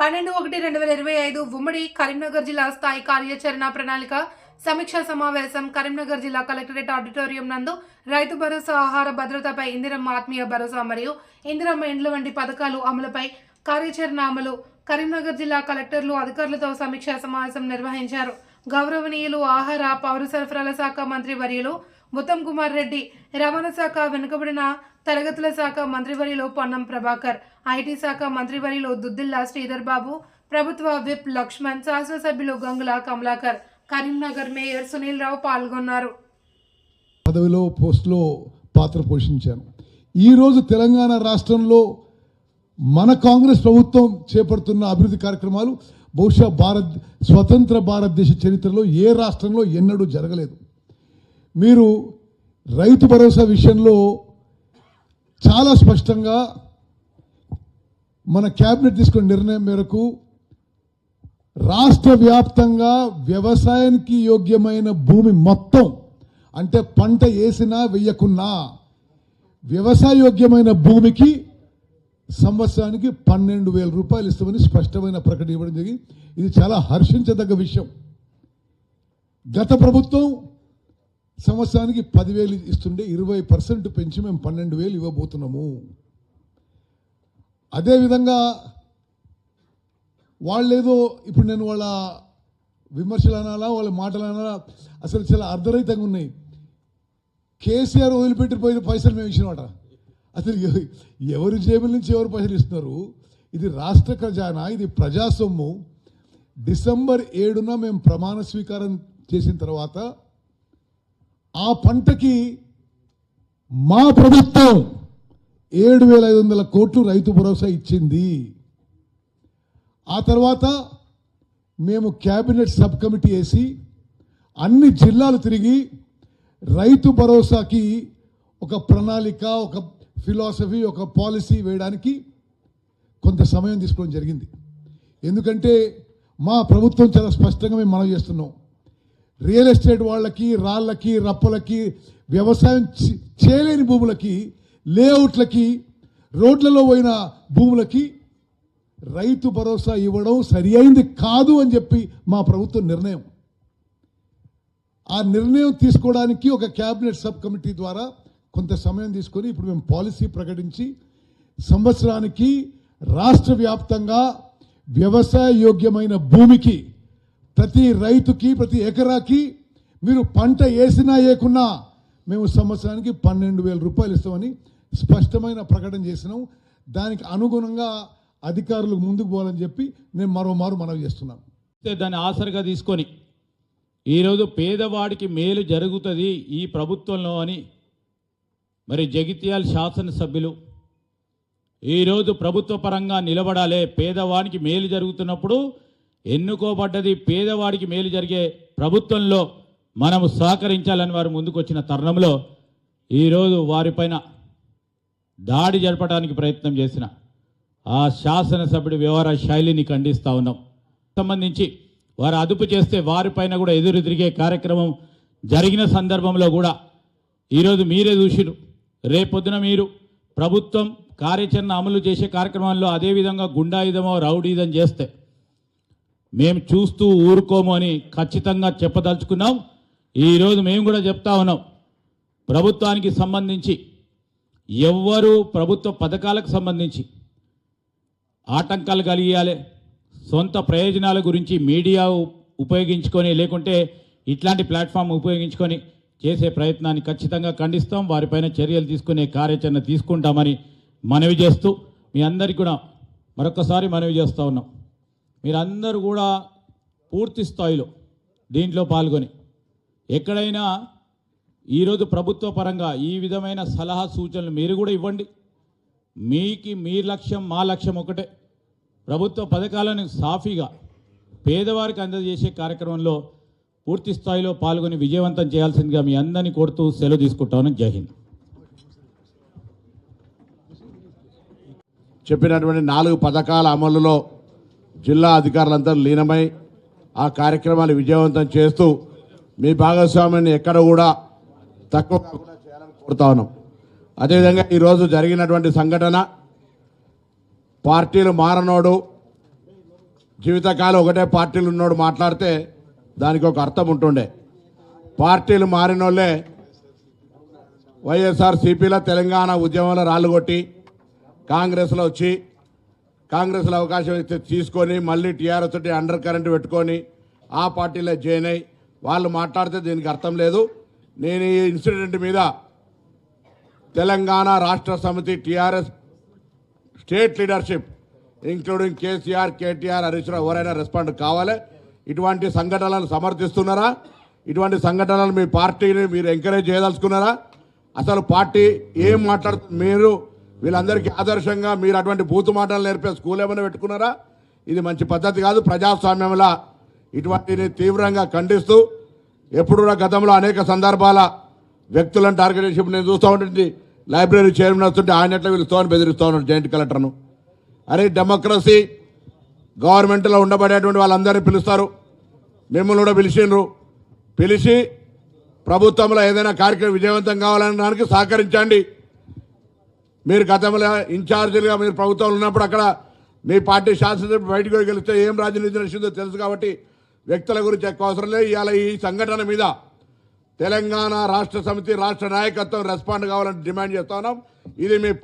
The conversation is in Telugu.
పన్నెండు ఒకటి రెండు వేల ఇరవై ఐదు ఉమ్మడి కరీంనగర్ జిల్లా స్థాయి కార్యాచరణ ప్రణాళిక సమీక్షా సమావేశం కరీంనగర్ జిల్లా కలెక్టరేట్ ఆడిటోరియం నందు రైతు భరోసా ఆహార భద్రతపై ఇందిరమ్మ ఆత్మీయ భరోసా మరియు ఇందిరమ్మ ఇండ్ల వంటి పథకాలు అమలుపై కార్యాచరణ అమలు కరీంనగర్ జిల్లా కలెక్టర్లు అధికారులతో సమీక్షా సమావేశం నిర్వహించారు. గౌరవనీయులు ఆహార పౌర సరఫరాల శాఖ మంత్రి వర్యులు ఉత్తమ్ కుమార్ రెడ్డి రవాణా శాఖ వెనుకబడిన తరగతుల శాఖ మంత్రివర్యులు పొన్నం ప్రభాకర్ ఐటీ శాఖ మంత్రివర్యులు దుద్దిల్లా శ్రీధర్ బాబు ప్రభుత్వ విప్ లక్ష్మణ్ శాసనసభ్యులు గంగుల కమలాకర్ కరీంనగర్ మేయర్ సునీల్ రావు పాల్గొన్నారు. పదవిలో పోస్టులో పాత్ర పోషించాను. ఈరోజు తెలంగాణ రాష్ట్రంలో మన కాంగ్రెస్ ప్రభుత్వం చేపడుతున్న అభివృద్ధి కార్యక్రమాలు బహుశా భారత్ స్వతంత్ర భారతదేశ చరిత్రలో ఏ రాష్ట్రంలో ఎన్నడూ జరగలేదు. మీరు రైతు భరోసా విషయంలో చాలా స్పష్టంగా మన క్యాబినెట్ తీసుకున్న నిర్ణయం మేరకు రాష్ట్ర వ్యాప్తంగా వ్యవసాయానికి యోగ్యమైన భూమి మొత్తం అంటే పంట వేసినా వెయ్యకున్నా వ్యవసాయ యోగ్యమైన భూమికి సంవత్సరానికి పన్నెండు వేల రూపాయలు ఇస్తామని స్పష్టమైన ప్రకటన ఇవ్వడం జరిగింది. ఇది చాలా హర్షించదగ్గ విషయం. గత ప్రభుత్వం సంవత్సరానికి పదివేలు ఇస్తుండే ఇరవై పర్సెంట్ పెంచి మేము పన్నెండు వేలు ఇవ్వబోతున్నాము. అదేవిధంగా వాళ్ళేదో ఇప్పుడు నేను వాళ్ళ విమర్శలు అనాలా వాళ్ళ మాటలు అనాలా అసలు చాలా అర్ధరహితంగా ఉన్నాయి. కేసీఆర్ వదిలిపెట్టిపోయిన పైసలు మేము ఇచ్చినమాట అసలు ఎవరి జేబుల నుంచి ఎవరు పైసలు ఇస్తున్నారు? ఇది రాష్ట్ర ఖజానా ఇది ప్రజాసొమ్ము. డిసెంబర్ ఏడున మేము ప్రమాణ స్వీకారం చేసిన తర్వాత ఆ పంటకి మా ప్రభుత్వం ఏడు వేల ఐదు వందల కోట్లు రైతు భరోసా ఇచ్చింది. ఆ తర్వాత మేము క్యాబినెట్ సబ్ కమిటీ వేసి అన్ని జిల్లాలు తిరిగి రైతు భరోసాకి ఒక ప్రణాళిక ఒక ఫిలాసఫీ ఒక పాలసీ వేయడానికి కొంత సమయం తీసుకోవడం జరిగింది. ఎందుకంటే మా ప్రభుత్వం చాలా స్పష్టంగా మేము మనవి చేస్తున్నాం. రియల్ ఎస్టేట్ వాళ్ళకి రాళ్ళకి రప్పలకి వ్యవసాయం చేయలేని భూములకి లేఅవుట్లకి రోడ్లలో పోయిన భూములకి రైతు భరోసా ఇవ్వడం సరి అయింది కాదు అని చెప్పి మా ప్రభుత్వం నిర్ణయం. ఆ నిర్ణయం తీసుకోవడానికి ఒక క్యాబినెట్ సబ్ కమిటీ ద్వారా కొంత సమయం తీసుకొని ఇప్పుడు మేము పాలసీ ప్రకటించి సంవత్సరానికి రాష్ట్ర వ్యాప్తంగా వ్యవసాయ యోగ్యమైన భూమికి ప్రతి రైతుకి ప్రతి ఎకరాకి మీరు పంట వేసినా వేయకున్నా మేము సంవత్సరానికి పన్నెండు వేల రూపాయలు ఇస్తామని స్పష్టమైన ప్రకటన చేసినాం. దానికి అనుగుణంగా అధికారులు ముందుకు పోవాలని చెప్పి నేను మరోమారు మనవి చేస్తున్నాను. దాన్ని ఆసరిగా తీసుకొని ఈరోజు పేదవాడికి మేలు జరుగుతుంది ఈ ప్రభుత్వంలో అని మరి జగిత్యాల శాసనసభ్యులు ఈరోజు ప్రభుత్వ పరంగా నిలబడాలి. పేదవాడికి మేలు జరుగుతున్నప్పుడు ఎన్నుకోబడ్డది పేదవాడికి మేలు జరిగే ప్రభుత్వంలో మనము సహకరించాలని వారు ముందుకొచ్చిన తరుణంలో ఈరోజు వారిపైన దాడి జరపడానికి ప్రయత్నం చేసిన ఆ శాసనసభ్యుడి వ్యవహార శైలిని ఖండిస్తూ ఉన్నాం. సంబంధించి వారు అదుపు చేస్తే వారిపైన కూడా ఎదురు తిరిగే కార్యక్రమం జరిగిన సందర్భంలో కూడా ఈరోజు మీరే చూసిరు. రేపొద్దున మీరు ప్రభుత్వం కార్యాచరణ అమలు చేసే కార్యక్రమంలో అదేవిధంగా గుండాయుధమో రౌడీదం చేస్తే మేము చూస్తూ ఊరుకోము అని ఖచ్చితంగా చెప్పదలుచుకున్నాం. ఈరోజు మేము కూడా చెప్తా ఉన్నాం ప్రభుత్వానికి సంబంధించి ఎవ్వరూ ప్రభుత్వ పథకాలకు సంబంధించి ఆటంకాలు కలిగియాలి సొంత ప్రయోజనాల గురించి మీడియా ఉపయోగించుకొని లేకుంటే ఇట్లాంటి ప్లాట్ఫామ్ ఉపయోగించుకొని చేసే ప్రయత్నాన్ని ఖచ్చితంగా ఖండిస్తాం. వారిపైన చర్యలు తీసుకునే కార్యాచరణ తీసుకుంటామని మనవి చేస్తూ మీ అందరికీ కూడా మరొకసారి మనవి చేస్తూ ఉన్నాం. మీరందరూ కూడా పూర్తి స్థాయిలో దీంట్లో పాల్గొని ఎక్కడైనా ఈరోజు ప్రభుత్వ పరంగా ఈ విధమైన సలహా సూచనలు మీరు కూడా ఇవ్వండి. మీకి మీ లక్ష్యం మా లక్ష్యం ఒకటే. ప్రభుత్వ పథకాలను సాఫీగా పేదవారికి అందజేసే కార్యక్రమంలో పూర్తి స్థాయిలో పాల్గొని విజయవంతం చేయాల్సిందిగా మీ అందరినీ కోరుతూ సెలవు తీసుకుంటాను. జై చెప్పినటువంటి నాలుగు పథకాల అమలులో జిల్లా అధికారులంతా లీనమై ఆ కార్యక్రమాలు విజయవంతం చేస్తూ మీ భాగస్వామిని ఎక్కడ కూడా తక్కువ కాకుండా చేయాలని కోరుతా ఉన్నాం. అదేవిధంగా ఈరోజు జరిగినటువంటి సంఘటన పార్టీలు మారనోడు జీవితకాలం ఒకటే పార్టీలు ఉన్నోడు మాట్లాడితే దానికి ఒక అర్థం ఉంటుండే. పార్టీలు మారినోళ్ళే వైఎస్ఆర్ సిపిలో తెలంగాణ ఉద్యమంలో రాళ్ళు కొట్టి కాంగ్రెస్లో వచ్చి కాంగ్రెస్లో అవకాశం ఇస్తే తీసుకొని మళ్ళీ టీఆర్ఎస్ అండర్ కరెంట్ పెట్టుకొని ఆ పార్టీలో జాయిన్ అయ్యి వాళ్ళు మాట్లాడితే దీనికి అర్థం లేదు. నేను ఈ ఇన్సిడెంట్ మీద Telangana Rashtra Samithi TRS state leadership including KCR KTR Harish Rao ఎవరైనా రెస్పాండ్ కావాలి? ఇటువంటి సంఘటనలను సమర్థిస్తున్నారా? ఇటువంటి సంఘటనలు మీ పార్టీని మీరు ఎంకరేజ్ చేయదలుచుకున్నారా? అసలు పార్టీ ఏం మాట్లాడు మీరు వీళ్ళందరికీ ఆదర్శంగా మీరు అటువంటి బూతు మాటలు నేర్పే స్కూల్ ఏమైనా పెట్టుకున్నారా? ఇది మంచి పద్ధతి కాదు. ప్రజాస్వామ్యంలో ఇటువంటిని తీవ్రంగా ఖండిస్తూ ఎప్పుడు కూడా గతంలో అనేక సందర్భాల వ్యక్తులను టార్గెట్ చేసి నేను చూస్తూ ఉంటుంది లైబ్రరీ చైర్మన్ వస్తుంటే ఆయన ఎట్లా పిలుస్తామని బెదిరిస్తూ ఉన్నాడు జాయింట్ కలెక్టర్ను. అరే డెమోక్రసీ గవర్నమెంట్లో ఉండబడేటువంటి వాళ్ళందరినీ పిలుస్తారు. మిమ్మల్ని కూడా పిలిచిండ్రు. పిలిచి ప్రభుత్వంలో ఏదైనా కార్యక్రమం విజయవంతం కావాలనడానికి సహకరించండి. మీరు గతంలో ఇన్ఛార్జీలుగా మీరు ప్రభుత్వంలో ఉన్నప్పుడు అక్కడ మీ పార్టీ శాసనసభ్యులు బయటకు గెలిస్తే ఏం రాజనీతి నడిచిందో తెలుసు కాబట్టి వ్యక్తుల గురించి ఎక్కువ అవసరం లేదు. ఇవాళ ఈ సంఘటన మీద తెలంగాణ రాష్ట్ర సమితి రాష్ట్ర నాయకత్వం రెస్పాండ్ కావాలని డిమాండ్ చేస్తా ఉన్నాం. ఇది మీ